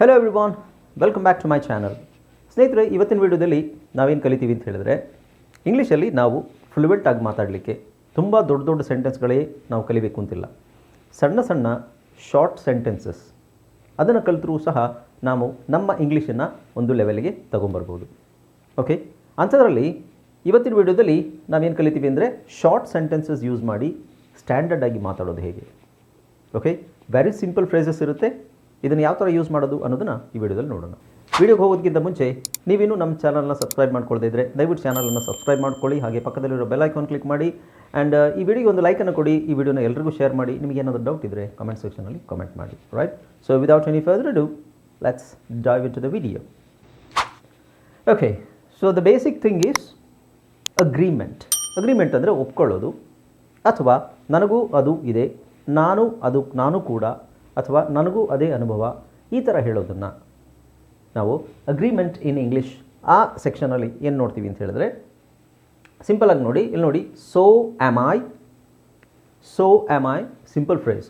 Hello everyone welcome back to my channel ಸ್ನೇಹಿತರೆ, ಇವತ್ತಿನ ವಿಡಿಯೋದಲ್ಲಿ ನಾವೇನು ಕಲಿತೀವಿ ಅಂತ ಹೇಳಿದ್ರೆ ಇಂಗ್ಲೀಷಲ್ಲಿ ನಾವು ಫ್ಲೂಯೆಂಟ್ ಆಗಿ ಮಾತಾಡಲಿಕ್ಕೆ ತುಂಬ ದೊಡ್ಡ ದೊಡ್ಡ ಸೆಂಟೆನ್ಸ್ಗಳೇ ನಾವು ಕಲಿಬೇಕು ಅಂತಿಲ್ಲ. ಸಣ್ಣ ಸಣ್ಣ ಶಾರ್ಟ್ ಸೆಂಟೆನ್ಸಸ್ ಅದನ್ನು ಕಲಿತರೂ ಸಹ ನಾವು ನಮ್ಮ ಇಂಗ್ಲೀಷನ್ನು ಒಂದು ಲೆವೆಲ್ಗೆ ತಗೊಂಬರ್ಬೋದು. ಓಕೆ ಅಂಥದ್ರಲ್ಲಿ ಇವತ್ತಿನ ವಿಡಿಯೋದಲ್ಲಿ ನಾವೇನು ಕಲಿತೀವಿ ಅಂದರೆ ಶಾರ್ಟ್ ಸೆಂಟೆನ್ಸಸ್ ಯೂಸ್ ಮಾಡಿ ಸ್ಟ್ಯಾಂಡರ್ಡ್ ಆಗಿ ಮಾತಾಡೋದು ಹೇಗೆ. ಓಕೆ ವೆರಿ ಸಿಂಪಲ್ ಫ್ರೇಸಸ್ ಇರುತ್ತೆ ಇದನ್ನು ಯಾವ ಥರ ಯೂಸ್ ಮಾಡೋದು ಅನ್ನೋದನ್ನು ಈ ವಿಡಿಯೋದಲ್ಲಿ ನೋಡೋಣ. ವಿಡಿಯೋಗೆ ಹೋಗೋದಕ್ಕಿಂತ ಮುಂಚೆ ನೀವಿನ್ನೂ ನಮ್ಮ ಚಾನಲ್ನ ಸಬ್ಸ್ಕ್ರೈಬ್ ಮಾಡ್ಕೊಳ್ತಾ ಇದ್ದರೆ ದಯವಿಟ್ಟು ಚಾನಲನ್ನು ಸಬ್ಸ್ಕ್ರೈಬ್ ಮಾಡ್ಕೊಳ್ಳಿ, ಹಾಗೆ ಪಕ್ಕದಲ್ಲಿರೋ ಬೆಲ್ ಐಕಾನ್ ಕ್ಲಿಕ್ ಮಾಡಿ ಆ್ಯಂಡ್ ಈ ವಿಡಿಯೋಗೆ ಒಂದು ಲೈಕನ್ನು ಕೊಡಿ, ಈ ವಿಡಿಯೋನ ಎಲ್ರಿಗೂ ಶೇರ್ ಮಾಡಿ, ನಿಮಗೆ ಏನಾದರೂ ಡೌಟ್ ಇದ್ದರೆ ಕಮೆಂಟ್ ಸೆಕ್ಷನಲ್ಲಿ ಕಮೆಂಟ್ ಮಾಡಿ right so without any further do let's dive into the video okay so the basic thing is agreement agreement ಅಂದರೆ ಒಪ್ಕೊಳ್ಳೋದು, ಅಥವಾ ನನಗೂ ಅದು ಇದೆ, ನಾನು ಅದು, ನಾನು ಕೂಡ ಅಥವಾ ನನಗೂ ಅದೇ ಅನುಭವ, ಈ ಥರ ಹೇಳೋದನ್ನು ನಾವು ಅಗ್ರಿಮೆಂಟ್ ಇನ್ ಇಂಗ್ಲೀಷ್ ಆ ಸೆಕ್ಷನಲ್ಲಿ ಏನು ನೋಡ್ತೀವಿ ಅಂತ ಹೇಳಿದ್ರೆ ಸಿಂಪಲಾಗಿ ನೋಡಿ, ಇಲ್ಲಿ ನೋಡಿ so am I so am I simple phrase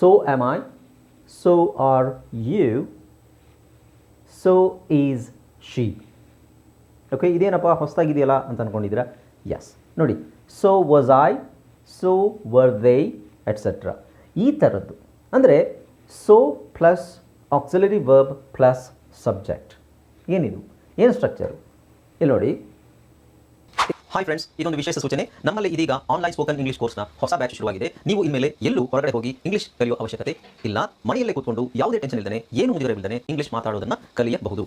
so am I so are you so is she okay ಇದೇನಪ್ಪ, ಹೊಸದಾಗಿದೆಯಲ್ಲ ಅಂತ ಅಂದ್ಕೊಂಡಿದ್ದೀರಾ ಎಸ್ ನೋಡಿ so was I so were they etcetera ಈ ಥರದ್ದು ಅಂದರೆ so plus auxiliary verb plus subject ಏನಿದು? ಏನು ಸ್ಟ್ರಕ್ಚರು ಇಲ್ಲಿ ನೋಡಿ. ಹಾಯ್ ಫ್ರೆಂಡ್ಸ್ ಇದೊಂದು ವಿಶೇಷ ಸೂಚನೆ. ನಮ್ಮಲ್ಲಿ ಇದೀಗ ಆನ್ಲೈನ್ ಸ್ಪೋಕನ್ ಇಂಗ್ಲಿಷ್ ಕೋರ್ಸ್ನ ಹೊಸ ಬ್ಯಾಚ್ ಶುರುವಾಗಿದೆ. ನೀವು ಇನ್ಮೇಲೆ ಎಲ್ಲೂ ಹೊರಗಡೆ ಹೋಗಿ ಇಂಗ್ಲಿಷ್ ಕಲಿಯುವ ಅವಶ್ಯಕತೆ ಇಲ್ಲ. ಮನೆಯಲ್ಲೇ ಕೂತ್ಕೊಂಡು ಯಾವುದೇ ಟೆನ್ಷನ್ ಇಲ್ಲದೆ ಏನು ಮುಗಿದಿರಬಿಲ್ಲದೆ ಇಂಗ್ಲಿಷ್ ಮಾತಾಡೋದನ್ನ ಕಲಿಯಬಹುದು.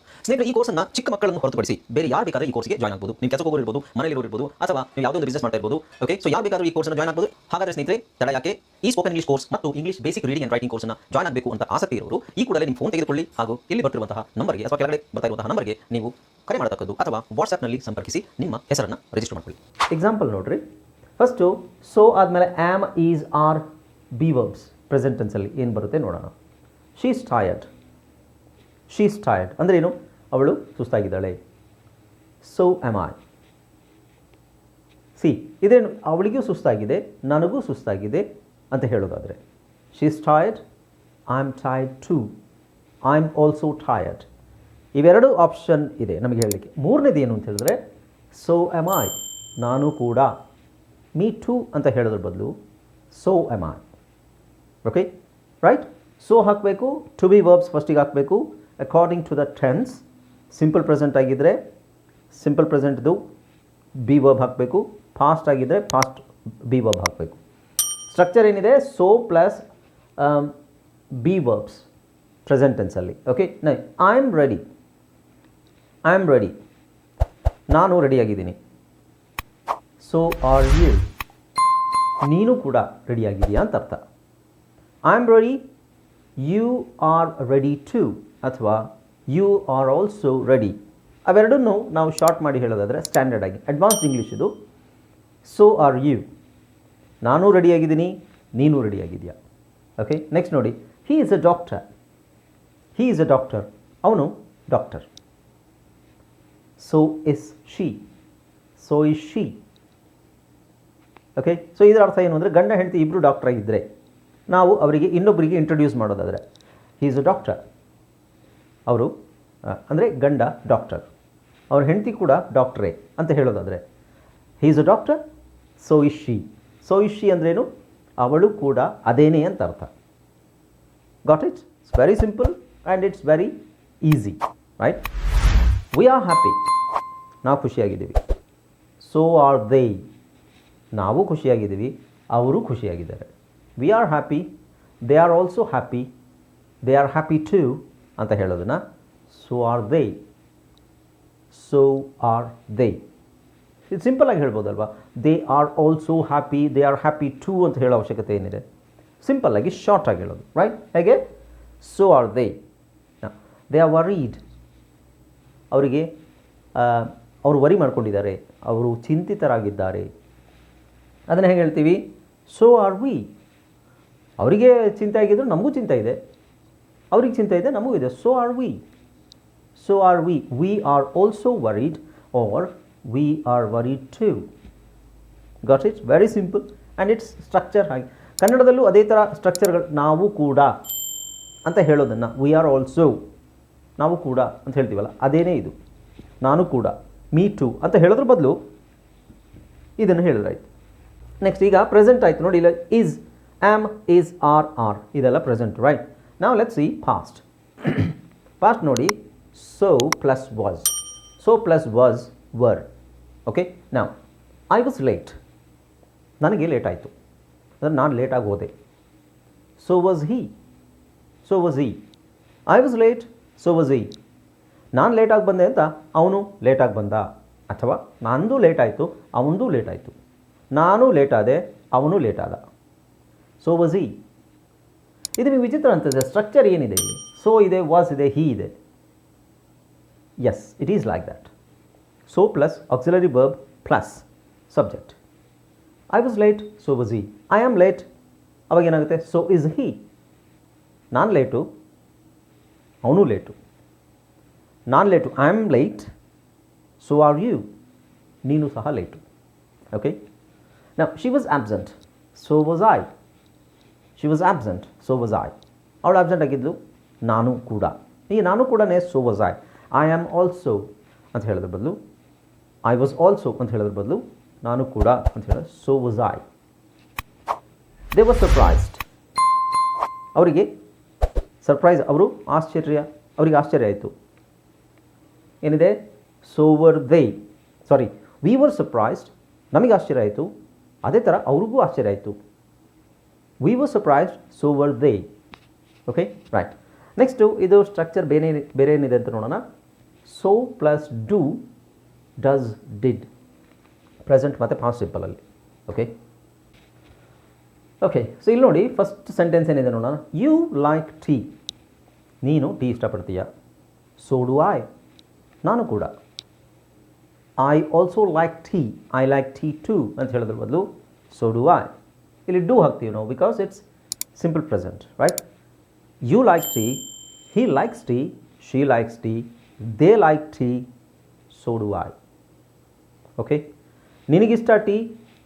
ಸ್ನೇಹಿತರೆ, ಈ ಕೋರ್ಸನ್ನ ಚಿಕ್ಕ ಮಕ್ಕಳನ್ನು ಹೊರತುಪಡಿಸಿ ಬೇರೆ ಯಾರು ಬೇಕಾದ್ರೆ ಈ ಕೋರ್ಸ್ಗೆ ಜಾಯ್ನ್ ಆಗಬಹುದು ನೀವು ಕೆಲಸ ಹೋಗೋರು ಮನೆಯಲ್ಲಿ ಇರಬಹುದು ಅಥವಾ ನೀವು ಯಾವುದೋ ಒಂದು ಬಿಸ್ನೆಸ್ ಮಾಡ್ತಾ ಇರ್ಬೋದು ಓಕೆ ಸೊ ಯಾರು ಬೇಕಾದ್ರೂ ಈ ಕೋರ್ಸ್ನ ಜಾಯ್ನ್ ಆಗಬಹುದು ಹಾಗಾದ್ರೆ ಸ್ನೇಹಿತರೆ, ತಡ ಯಾಕೆ? ಈ ಸ್ಪೋಕನ್ ಇಂಗ್ಲಿಷ್ ಕೋರ್ಸ್ ಮತ್ತು English basic reading and writing ಕೋರ್ಸ್ನ ಜಾಯ್ನ್ ಆಗಬೇಕು ಅಂತ ಆಸಕ್ತಿ ಇರೋರು, ಈ ಕೂಡಲೇ ನಿಮ್ಮ ಫೋನ್ ತೆಗೆದುಕೊಳ್ಳಿ. ಹಾಗೂ ಇಲ್ಲಿ ಬರ್ತಿರುವಂತಹ ನಂಬರ್ಗೆ, ಅಥವಾ ಕೆಳಗಡೆ ಬರ್ತಾ ಇರುವಂತಹ ನಂಬರ್ಗೆ ನೀವು ಕರೆ ಮಾಡತಕ್ಕದ್ದು ಅಥವಾ ವಾಟ್ಸ್ಆಪ್ನಲ್ಲಿ ಸಂಪರ್ಕಿಸಿ ನಿಮ್ಮ ಹೆಸರನ್ನು ರಿಜಿಸ್ಟರ್ ಮಾಡ್ಕೊಳ್ಳಿ. ಎಕ್ಸಾಂಪಲ್ ನೋಡ್ರಿ. ಫಸ್ಟು ಸೊ ಆದಮೇಲೆ am is are be verbs ಪ್ರೆಸೆಂಟೆನ್ಸಲ್ಲಿ ಏನು ಬರುತ್ತೆ ನೋಡೋಣ. ಶೀಸ್ ಟಯರ್ಡ್ ಶೀಸ್ ಟಯರ್ಡ್ ಅಂದರೆ ಏನು? ಅವಳು ಸುಸ್ತಾಗಿದ್ದಾಳೆ. ಸೊ ಆಮ್ ಐ ಸಿ ಇದೇನು, ಅವಳಿಗೂ ಸುಸ್ತಾಗಿದೆ, ನನಗೂ ಸುಸ್ತಾಗಿದೆ ಅಂತ ಹೇಳೋದಾದರೆ she's tired I am tired too I am also tired ಇವೆರಡು ಆಪ್ಷನ್ ಇದೆ ನಮಗೆ ಹೇಳಲಿಕ್ಕೆ. ಮೂರನೇದು ಏನು ಅಂತ ಹೇಳಿದ್ರೆ ಸೊ ಆಮ್ ಐ ನಾನು ಕೂಡ. ಮೀ ಟು ಅಂತ ಹೇಳೋದ್ರ ಬದಲು so am I okay right so ಹಾಕಬೇಕು ಟು ಬಿ ವರ್ಬ್ಸ್ ಫಸ್ಟಿಗೆ ಹಾಕಬೇಕು according to the tense simple present ಆಗಿದ್ದರೆ ಸಿಂಪಲ್ ಪ್ರೆಸೆಂಟ್ದು ಬಿ ವರ್ಬ್ ಹಾಕಬೇಕು. ಫಾಸ್ಟ್ ಆಗಿದ್ದರೆ ಫಾಸ್ಟ್ ಬಿ ವರ್ಬ್ ಹಾಕಬೇಕು. ಸ್ಟ್ರಕ್ಚರ್ ಏನಿದೆ? So plus be verbs present ಟೆನ್ಸಲ್ಲಿ okay ನೈ I am ready I am ready ನಾನು ರೆಡಿಯಾಗಿದ್ದೀನಿ ಸೊ ಆರ್ ಯು ನೀನು ಕೂಡ ರೆಡಿಯಾಗಿದೆಯಾ ಅಂತ ಅರ್ಥ. I am ready you are ready too ಅಥವಾ ಯು ಆರ್ ಆಲ್ಸೋ ರೆಡಿ ಅವೆರಡನ್ನೂ ನಾವು ಶಾರ್ಟ್ ಮಾಡಿ ಹೇಳೋದಾದರೆ ಸ್ಟ್ಯಾಂಡರ್ಡ್ ಆಗಿ. ಅಡ್ವಾನ್ಸ್ಡ್ ಇಂಗ್ಲೀಷ್ ಇದು. ಸೊ ಆರ್ ಯು ನಾನೂ ರೆಡಿಯಾಗಿದ್ದೀನಿ ನೀನು ರೆಡಿಯಾಗಿದೆಯಾ ಓಕೆ ನೆಕ್ಸ್ಟ್ ನೋಡಿ. He is a doctor he is a doctor ಅವನು doctor so is she so is she okay so ಇದರ ಅರ್ಥ ಏನು ಅಂದರೆ ಗಂಡ ಹೆಂಡತಿ ಇಬ್ಬರು ಡಾಕ್ಟರ್ ಆಗಿದ್ದರೆ ನಾವು ಅವರಿಗೆ ಇನ್ನೊಬ್ಬರಿಗೆ ಇಂಟ್ರೊಡ್ಯೂಸ್ ಮಾಡೋದಾದರೆ ಹೀ ಈಸ್ ಅ ಡಾಕ್ಟರ್ ಅವರು ಅಂದರೆ ಗಂಡ ಡಾಕ್ಟರ್. ಅವ್ರ ಹೆಂಡತಿ ಕೂಡ ಡಾಕ್ಟ್ರೇ ಅಂತ ಹೇಳೋದಾದರೆ he is a doctor so is she so is she ಅಂದ್ರೇನು? ಅವಳು ಕೂಡ ಅದೇನೇ ಅಂತ ಅರ್ಥ. Got it's it's very simple and it's very easy right we are happy ನಾವು ಖುಷಿಯಾಗಿದ್ದೀವಿ. ಸೊ ಆರ್ ದೇ ನಾವು ಖುಷಿಯಾಗಿದ್ದೀವಿ. ಅವರು ಖುಷಿಯಾಗಿದ್ದಾರೆ. We are happy they are also happy they are happy too ಅಂತ ಹೇಳೋದನ್ನು so are they so are they ಇದು ಸಿಂಪಲಾಗಿ ಹೇಳ್ಬೋದಲ್ವಾ? They are also happy they are happy too ಅಂತ ಹೇಳೋ ಅವಶ್ಯಕತೆ ಏನಿದೆ? ಸಿಂಪಲ್ಲಾಗಿ ಶಾರ್ಟಾಗಿ ಹೇಳೋದು ರೈಟ್ ಹೇಗೆ? So are they they are worried ಅವರಿಗೆ ಅವರು ವರಿ ಮಾಡ್ಕೊಂಡಿದ್ದಾರೆ. ಅವರು ಚಿಂತಿತರಾಗಿದ್ದಾರೆ. ಅದನ್ನು ಹೇಗೆ ಹೇಳ್ತೀವಿ? ಸೊ ಆರ್ ವಿ ಅವರಿಗೆ ಚಿಂತೆ ಆಗಿದ್ದರೂ ನಮಗೂ ಚಿಂತೆ ಇದೆ. ಅವ್ರಿಗೆ ಚಿಂತೆ ಇದೆ, ನಮಗೂ ಇದೆ. So are we so are we we are also worried are we are worried too got it's very simple and it's structure ಹಾಗೆ. ಕನ್ನಡದಲ್ಲೂ ಅದೇ ಥರ ಸ್ಟ್ರಕ್ಚರ್ಗಳು ನಾವು ಕೂಡ ಅಂತ ಹೇಳೋದನ್ನು ವಿ ಆರ್ ಆಲ್ಸೋ ನಾವು ಕೂಡ ಅಂತ ಹೇಳ್ತೀವಲ್ಲ, ಅದೇನೇ ಇದು. ನಾನು ಕೂಡ ಮೀ ಟು ಅಂತ ಹೇಳೋದ್ರ ಬದಲು ಇದನ್ನು ಹೇಳಿದ್ರಾಯ್ತು. ನೆಕ್ಸ್ಟ್ ಈಗ ಪ್ರೆಸೆಂಟ್ ಆಯಿತು ನೋಡಿ, ಇಲ್ಲ is am is are are ಇದೆಲ್ಲ ಪ್ರೆಸೆಂಟ್ ರೈಟ್ ನಾವು ಲೆಟ್ಸ್ ಸಿ ಫಾಸ್ಟ್ ಫಾಸ್ಟ್ ನೋಡಿ so plus was so plus was were okay ನಾವು ಐ ವಾಸ್ ಲೇಟ್ ನನಗೆ ಲೇಟ್ ಆಯಿತು. ಅಂದರೆ ನಾನು ಲೇಟಾಗಿ ಹೋದೆ. So was he so was ಈ I was late so was ಈ ನಾನು ಲೇಟಾಗಿ ಬಂದೆ ಅಂತ ಅವನು ಲೇಟಾಗಿ ಬಂದ. ಅಥವಾ ನಂದು ಲೇಟ್ ಆಯಿತು ಅವನದು ಲೇಟ್ ಆಯಿತು. ನಾನು ಲೇಟಾದೆ ಅವನು ಲೇಟಾದ ಸೊ ವಾಸ್ ಹಿ ಇದು ನಿಮಗೆ ವಿಚಿತ್ರ ಅಂತದೆ ಸ್ಟ್ರಕ್ಚರ್ ಏನಿದೆ ಇಲ್ಲಿ? ಸೊ ಇದೆ ವಾಸ್ ಇದೆ ಹಿ ಇದೆ. Yes it is like that so plus auxiliary verb plus subject I was late so was he I am late ಅವಾಗ ಏನಾಗುತ್ತೆ? ಸೊ ಇಸ್ ಹಿ ನಾನು ಲೇಟು, ಅವನು ಲೇಟು. ನಾನು late I am late so are you ನೀನು ಸಹ late. Okay ನಾ she was absent so was I she was absent so was I ಅವಳು absent ಆಗಿದ್ದು ನಾನು ಕೂಡ. ಈ ನಾನು ಕೂಡ so was I I am also ಅಂತ ಹೇಳೋದ್ರ ಬದಲು ಐ ವಾಸ್ ಆಲ್ಸೋ ಅಂತ ಹೇಳೋದ್ರ ಬದಲು, ನಾನು ಕೂಡ ಅಂತ ಹೇಳೋದು so was I they was surprised ಅವರಿಗೆ ಸರ್ಪ್ರೈಸ್ ಅವರು ಆಶ್ಚರ್ಯ, ಅವರಿಗೆ ಆಶ್ಚರ್ಯ ಆಯಿತು. ಏನಿದೆ? So were they sorry we were surprised ನಮಗೆ ಆಶ್ಚರ್ಯ ಆಯಿತು. ಅದೇ ಥರ ಅವ್ರಿಗೂ ಆಶ್ಚರ್ಯ ಆಯಿತು. We were surprised so were they okay right next ಇದು ಸ್ಟ್ರಕ್ಚರ್ ಬೇರೆ ಬೇರೆ ಏನಿದೆ ಅಂತ ನೋಡೋಣ. So plus do does did present ಮತ್ತು ಪಾಸ್ಟ್ ಸಿಂಪಲಲ್ಲಿ ಓಕೆ ಓಕೆ ಸೊ ಇಲ್ಲಿ ನೋಡಿ ಫಸ್ಟ್ ಸೆಂಟೆನ್ಸ್ ಏನಿದೆ ನೋಡೋಣ. ಯು ಲೈಕ್ ಟೀ ನೀನು ಟೀ ಇಷ್ಟಪಡ್ತೀಯ? ಸೊ ಡು ಐ ನಾನು ಕೂಡ. I also like tea I like tea too ಅಂತ ಹೇಳೋದ್ರ ಬದಲು ಸೊ ಡು ಐ ಇಲ್ಲಿ ಡೂ ಹಾಕ್ತೀವಿ ನಾವು because it's simple present right you like tea he likes tea she likes tea they like tea so I okay ನಿನಗಿಷ್ಟ tea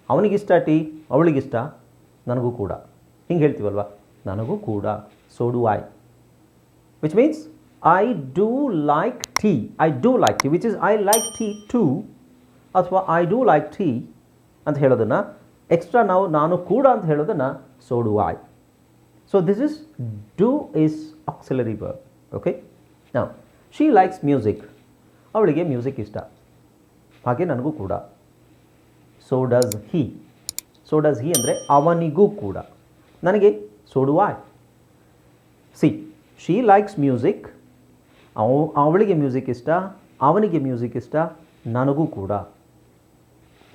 ಅವನಿಗಿಷ್ಟ tea ಅವಳಿಗಿಷ್ಟ, ನನಗೂ ಕೂಡ. ಹಿಂಗೆ ಹೇಳ್ತೀವಲ್ವ? ನನಗೂ ಕೂಡ so I which means I do like tea I do like tea which is I like tea too ಅಥವಾ I do like tea ಅಂತ ಹೇಳೋದನ್ನು ಎಕ್ಸ್ಟ್ರಾ ನಾವು ನಾನು ಕೂಡ ಅಂತ ಹೇಳೋದನ್ನು so do I so this is do is auxiliary verb okay ನಾವು she likes music ಅವಳಿಗೆ ಮ್ಯೂಸಿಕ್ ಇಷ್ಟ. ಹಾಗೆ ನನಗೂ ಕೂಡ. So does he so does he ಅಂದರೆ ಅವನಿಗೂ ಕೂಡ. ನನಗೆ so do I see she likes music ಅವ, ಅವಳಿಗೆ ಮ್ಯೂಸಿಕ್ ಇಷ್ಟ, ಅವನಿಗೆ ಮ್ಯೂಸಿಕ್ ಇಷ್ಟ, ನನಗೂ ಕೂಡ.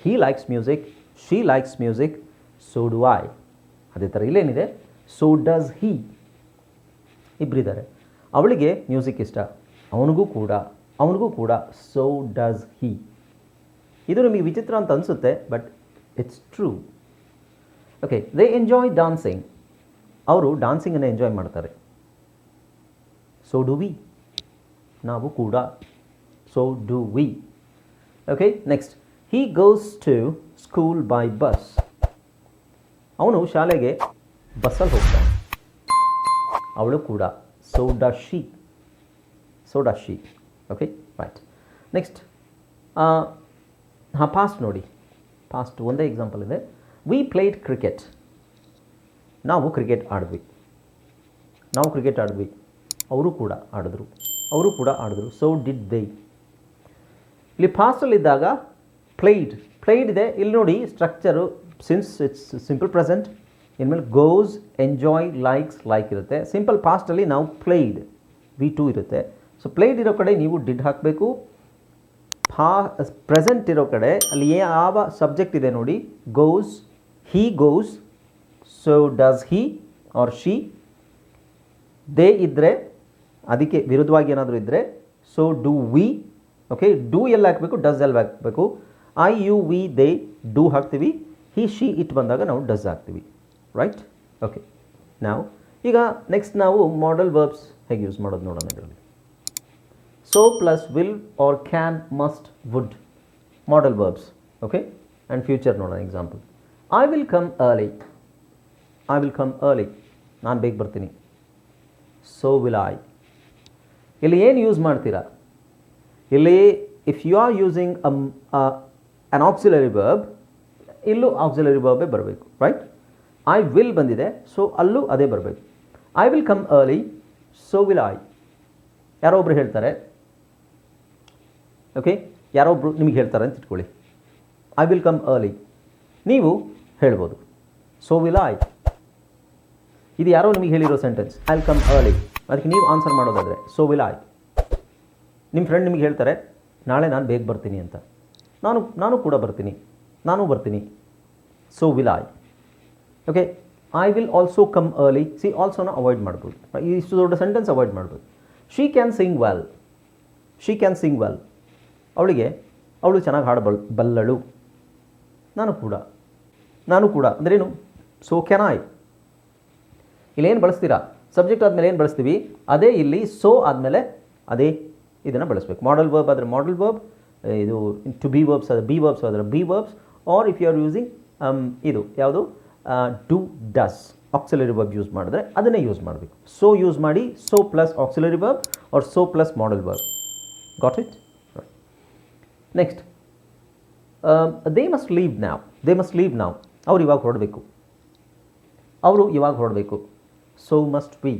He likes music she likes music so do I ಅದೇ ಥರ ಇಲ್ಲೇನಿದೆ? ಸೊ ಡಸ್ ಹಿ ಇಬ್ಬರಿದ್ದಾರೆ ಅವಳಿಗೆ ಮ್ಯೂಸಿಕ್ ಇಷ್ಟ, ಅವನಿಗೂ ಕೂಡ ಅವನಿಗೂ ಕೂಡ ಸೊ ಡಸ್ ಹೀ ಇದು ನಿಮಗೆ ವಿಚಿತ್ರ ಅಂತ ಅನಿಸುತ್ತೆ but it's true okay they enjoy dancing ಅವರು ಡಾನ್ಸಿಂಗನ್ನು ಎಂಜಾಯ್ ಮಾಡ್ತಾರೆ. ಸೊ ಡು ವಿ ನಾವು ಕೂಡ. So do we okay next he goes to school by bus ಅವನು ಶಾಲೆಗೆ ಬಸ್ಸಲ್ಲಿ ಹೋಗ್ತಾನೆ. ಅವಳು ಕೂಡ so does she so does she okay right next ಹಾಂ ಪಾಸ್ಟ್ ನೋಡಿ. ಪಾಸ್ಟ್ ಒಂದೇ ಎಕ್ಸಾಂಪಲ್ ಇದೆ. ವಿ ಪ್ಲೇಡ್ ಕ್ರಿಕೆಟ್ ನಾವು ಕ್ರಿಕೆಟ್ ಆಡಿದ್ವಿ. ನಾವು ಕ್ರಿಕೆಟ್ ಆಡಿದ್ವಿ. ಅವರು ಕೂಡ ಆಡಿದ್ರು. ಅವರು ಕೂಡ ಆಡಿದ್ರು. ಸೋ ಡಿಡ್ ದೇ ಇಲ್ಲಿ ಫಾಸ್ಟಲ್ಲಿದ್ದಾಗ ಪ್ಲೇಡ್ ಪ್ಲೇಡ್ ಇದೆ. ಇಲ್ಲಿ ನೋಡಿ structure since it's simple present ಇನ್ಮೇಲೆ ಗೋಸ್ ಎಂಜಾಯ್ ಲೈಕ್ಸ್ ಲೈಕ್ ಇರುತ್ತೆ. ಸಿಂಪಲ್ ಪಾಸ್ಟಲ್ಲಿ ನಾವು ಪ್ಲೇಡ್ ವಿ ಟು ಇರುತ್ತೆ. ಸೊ ಪ್ಲೇಡ್ ಇರೋ ಕಡೆ ನೀವು ಡಿಡ್ ಹಾಕಬೇಕು. ಪಾ ಪ್ರೆಸೆಂಟ್ ಇರೋ ಕಡೆ ಅಲ್ಲಿ ಯಾವ ಸಬ್ಜೆಕ್ಟ್ ಇದೆ ನೋಡಿ. Goes he goes so does he are she they ಇದ್ದರೆ ಅದಕ್ಕೆ ವಿರುದ್ಧವಾಗಿ ಏನಾದರೂ ಇದ್ದರೆ so do we okay do ಎಲ್ಲಿ ಹಾಕಬೇಕು ಡಸ್ ಎಲ್ಲಿ ಹಾಕಬೇಕು. I you we they do ಹಾಕ್ತೀವಿ. ಹಿ ಶಿ ಇಟ್ ಬಂದಾಗ ನಾವು ಡಸ್ ಹಾಕ್ತೀವಿ. ರೈಟ್ ಓಕೆ ನಾವು ಈಗ ನೆಕ್ಸ್ಟ್ ನಾವು ಮಾಡಲ್ ವರ್ಬ್ಸ್ ಹೇಗೆ ಯೂಸ್ ಮಾಡೋದು ನೋಡೋಣ ಇದರಲ್ಲಿ. So plus will are can must would modal verbs okay and future ನೋಡೋಣ example I will come early I will come early ನಾನು ಬೇಗ ಬರ್ತೀನಿ. ಸೊ ವಿಲ್ ಐ ಇಲ್ಲಿ ಏನು ಯೂಸ್ ಮಾಡ್ತೀರಾ? ಇಲ್ಲಿ if you are using an auxiliary verb ಇಲ್ಲೂ auxiliary ವರ್ಬೇ ಬರಬೇಕು ರೈಟ್ ಐ ವಿಲ್ ಬಂದಿದೆ ಸೊ ಅಲ್ಲೂ ಅದೇ ಬರಬೇಕು. I will come early so will I ಯಾರೋ ಒಬ್ರು ಹೇಳ್ತಾರೆ? ಓಕೆ ಯಾರೋ ಒಬ್ರು ನಿಮಗೆ ಹೇಳ್ತಾರೆ ಅಂತ ಇಟ್ಕೊಳ್ಳಿ. ಐ ವಿಲ್ ಕಮ್ ಅರ್ಲಿ ನೀವು ಹೇಳ್ಬೋದು ಸೊ ವಿಲ್ ಐ ಇದು ಯಾರೋ ನಿಮಗೆ ಹೇಳಿರೋ sentence I will come early ಅದಕ್ಕೆ ನೀವು ಆನ್ಸರ್ ಮಾಡೋದಾದರೆ ಸೊ ವಿಲ್ ಐ ನಿಮ್ಮ ಫ್ರೆಂಡ್ ನಿಮಗೆ ಹೇಳ್ತಾರೆ, ನಾಳೆ ನಾನು ಬೇಗ ಬರ್ತೀನಿ ಅಂತ. ನಾನು ನಾನು ಕೂಡ ಬರ್ತೀನಿ. ನಾನು ಬರ್ತೀನಿ. So will I okay I will also come early see ಆಲ್ಸೋನ avoid ಮಾಡ್ಬೋದು. ಇಷ್ಟು ದೊಡ್ಡ ಸೆಂಟೆನ್ಸ್ ಅವಾಯ್ಡ್ ಮಾಡ್ಬೋದು. She can sing well she can sing well ಅವಳಿಗೆ, ಅವಳು ಚೆನ್ನಾಗಿ ಹಾಡಬಲ್ ಬಲ್ಲಳು. ನಾನು ಕೂಡ. ನಾನು ಕೂಡ. ಅಂದ್ರೇನು? ಸೊ ಕ್ಯಾನ್ ಐ ಇಲ್ಲೇನು ಬಳಸ್ತೀರಾ? ಸಬ್ಜೆಕ್ಟ್ ಆದಮೇಲೆ ಏನು ಬಳಸ್ತೀವಿ? ಅದೇ ಇಲ್ಲಿ ಸೊ ಆದಮೇಲೆ ಅದೇ ಇದನ್ನು ಬಳಸಬೇಕು. ಮಾಡಲ್ ವರ್ಬ್ ಆದರೆ ಮಾಡಲ್ ವರ್ಬ್ ಇದು ಟು ಬಿ ವರ್ಬ್ಸ್ ಆದರೆ ಬಿ ವರ್ಬ್ಸ್ ಆದರೆ be verbs are if you are using ಇದು ಯಾವುದು? Do does auxiliary verb use ಮಾಡಿದ್ರೆ ಅದನ್ನೇ ಯೂಸ್ ಮಾಡಬೇಕು. ಸೊ ಯೂಸ್ ಮಾಡಿ so plus auxiliary verb are so plus modal verb got it next they must leave now they must leave now ಅವ್ರು ಇವಾಗ ಹೊರಡಬೇಕು. ಅವರು ಇವಾಗ ಹೊರಡಬೇಕು. ಸೊ ಮಸ್ಟ್ ವಿ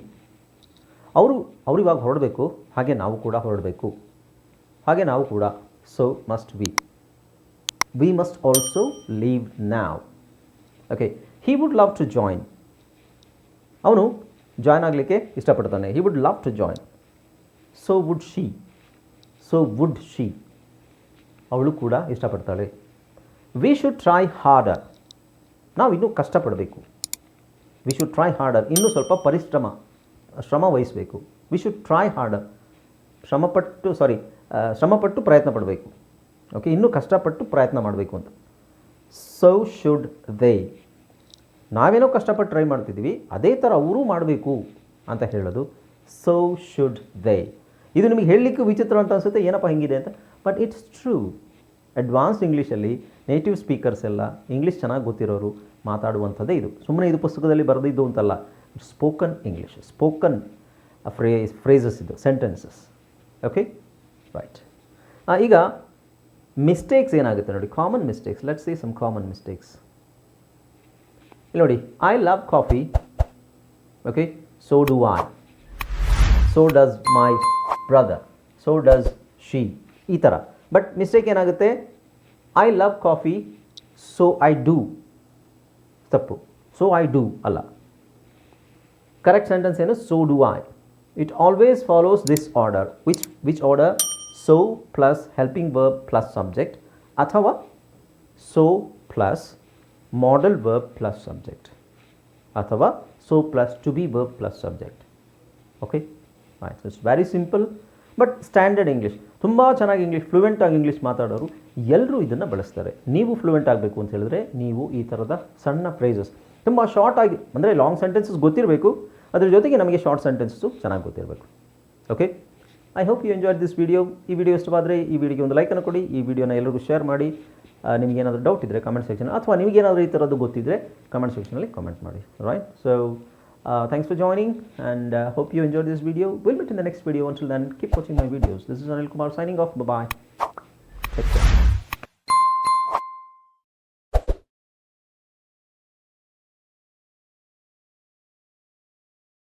ಅವರು ಅವರು ಇವಾಗ ಹೊರಡಬೇಕು. ಹಾಗೆ ನಾವು ಕೂಡ ಹೊರಡಬೇಕು. ಹಾಗೆ ನಾವು ಕೂಡ. So must we we must also leave now. Okay he would love to join ಅವನು ಜಾಯ್ನ್ ಆಗಲಿಕ್ಕೆ ಇಷ್ಟಪಡ್ತಾನೆ. He would love to join so would she so would she ಅವಳು ಕೂಡ ಇಷ್ಟಪಡ್ತಾಳೆ. ವಿ ಶುಡ್ ಟ್ರೈ ಹಾರ್ಡರ್ ನಾವು ಇನ್ನೂ ಕಷ್ಟಪಡಬೇಕು. ವಿ ಶುಡ್ ಟ್ರೈ ಹಾರ್ಡರ್ ಇನ್ನೂ ಸ್ವಲ್ಪ ಪರಿಶ್ರಮ, ಶ್ರಮ ವಹಿಸಬೇಕು. ವಿ ಶುಡ್ ಟ್ರೈ ಹಾರ್ಡರ್ ಶ್ರಮಪಟ್ಟು ಸಾರಿ ಶ್ರಮಪಟ್ಟು ಪ್ರಯತ್ನ ಪಡಬೇಕು. ಓಕೆ ಇನ್ನೂ ಕಷ್ಟಪಟ್ಟು ಪ್ರಯತ್ನ ಮಾಡಬೇಕು ಅಂತ. ಸೊ ಶುಡ್ ದೇ ನಾವೇನೋ ಕಷ್ಟಪಟ್ಟು ಟ್ರೈ ಮಾಡ್ತಿದ್ದೀವಿ, ಅದೇ ಥರ ಅವರೂ ಮಾಡಬೇಕು ಅಂತ ಹೇಳೋದು. ಸೊ ಶುಡ್ ದೇ ಇದು ನಿಮಗೆ ಹೇಳಲಿಕ್ಕೂ ವಿಚಿತ್ರ ಅಂತ ಅನಿಸುತ್ತೆ, ಏನಪ್ಪ ಹೆಂಗಿದೆ ಅಂತ. ಬಟ್ ಇಟ್ಸ್ ಟ್ರೂ ಅಡ್ವಾನ್ಸ್ ಇಂಗ್ಲೀಷಲ್ಲಿ ನೇಟಿವ್ ಸ್ಪೀಕರ್ಸ್ ಎಲ್ಲ ಇಂಗ್ಲೀಷ್ ಚೆನ್ನಾಗಿ ಗೊತ್ತಿರೋರು ಮಾತಾಡುವಂಥದ್ದೇ ಇದು. ಸುಮ್ಮನೆ ಇದು ಪುಸ್ತಕದಲ್ಲಿ ಬರೆದಿದ್ದು ಅಂತಲ್ಲ. ಸ್ಪೋಕನ್ ಇಂಗ್ಲೀಷ್ ಸ್ಪೋಕನ್ ಫ್ರೇ ಫ್ರೇಸಸ್ ಇದು ಸೆಂಟೆನ್ಸಸ್ ಓಕೆ ರೈಟ್ ಈಗ ಮಿಸ್ಟೇಕ್ಸ್ ಏನಾಗುತ್ತೆ ನೋಡಿ? Common mistakes let's see some common mistakes ಇಲ್ಲಿ ನೋಡಿ I love coffee okay so do I so does my brother so does she ಈ ಥರ ಬಟ್ ಮಿಸ್ಟೇಕ್ ಏನಾಗುತ್ತೆ? I love coffee so I do ತಪ್ಪು. So I do ಅಲ್ಲ. Correct sentence ಏನು? So do I it always follows this order which which order so plus helping verb plus subject ಅಥವಾ so plus modal verb plus subject ಅಥವಾ so plus to be verb plus subject okay ಆಯ್ತು it's very simple but standard English ತುಂಬ ಚೆನ್ನಾಗಿ English fluent ಆಗಿ English ಮಾತಾಡೋರು ಎಲ್ಲರೂ ಇದನ್ನು ಬಳಸ್ತಾರೆ. ನೀವು ಫ್ಲೂಯೆಂಟ್ ಆಗಬೇಕು ಅಂತ ಹೇಳಿದ್ರೆ ನೀವು ಈ ಥರದ ಸಣ್ಣ ಫ್ರೇಸಸ್ ತುಂಬ ಶಾರ್ಟ್ ಆಗಿ, ಅಂದರೆ ಲಾಂಗ್ ಸೆಂಟೆನ್ಸಸ್ ಗೊತ್ತಿರಬೇಕು, ಅದ್ರ ಜೊತೆಗೆ ನಮಗೆ ಶಾರ್ಟ್ ಸೆಂಟೆನ್ಸು ಚೆನ್ನಾಗಿ ಗೊತ್ತಿರಬೇಕು. Okay I hope you enjoy this video ಈ ವಿಡಿಯೋ ಇಷ್ಟವಾದರೆ ಈ ವಿಡಿಯೋಗೆ ಒಂದು ಲೈಕನ್ನು ಕೊಡಿ. ಈ ವಿಡಿಯೋನ ಎಲ್ಲರಿಗೂ ಶೇರ್ ಮಾಡಿ. ನಿಮಗೇನಾದರೂ ಡೌಟ್ ಇದ್ದರೆ ಕಮೆಂಟ್ ಸೆಕ್ಷನ್ ಅಥವಾ ನಿಮಗೇನಾದರೂ ಈ ಥರದ್ದು ಗೊತ್ತಿದ್ದರೆ ಕಮೆಂಟ್ ಸೆಕ್ಷನಲ್ಲಿ ಕಮೆಂಟ್ ಮಾಡಿ. Right so thanks for joining and hope you enjoy this video will meet in the next video until then, keep watching my videos. This signing off. Bye bye take care.